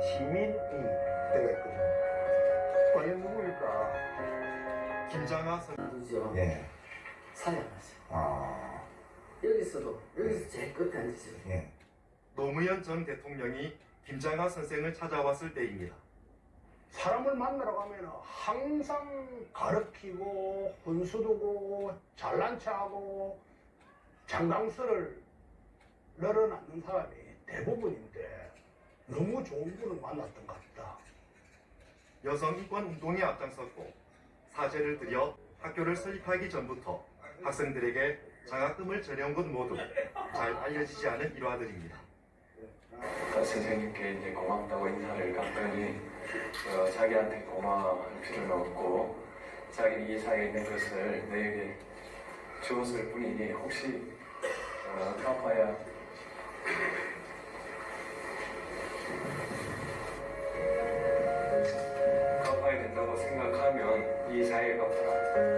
시민이 때가 있거든요. 과연 누구일까? 김장하 선 누구죠? 예. 났어요. 아, 여기서도 여기서 제일 끝에 앉으세요. 예. 노무현 전 대통령이 김장하 선생을 찾아왔을 때입니다. 사람을 만나러 가면 항상 가르치고 훈수두고 잘난 척하고 장강서를 늘어놓는 사람이 대부분인데 너무 좋은 분을 만났던 것 같다. 여성 인권 운동에 앞장섰고 사죄를 드려 학교를 설립하기 전부터 학생들에게 장학금을 전해온 것 모두 잘 알려지지 않은 일화들입니다. 그 선생님께 이제 고맙다고 인사를 갔더니 어, 자기한테 고마울 필요는 없고 자기 이 사이에 있는 것을 내게 주었을 뿐이니 혹시 어, 갚아야 된다고 생각하면 이 사이에 갚아라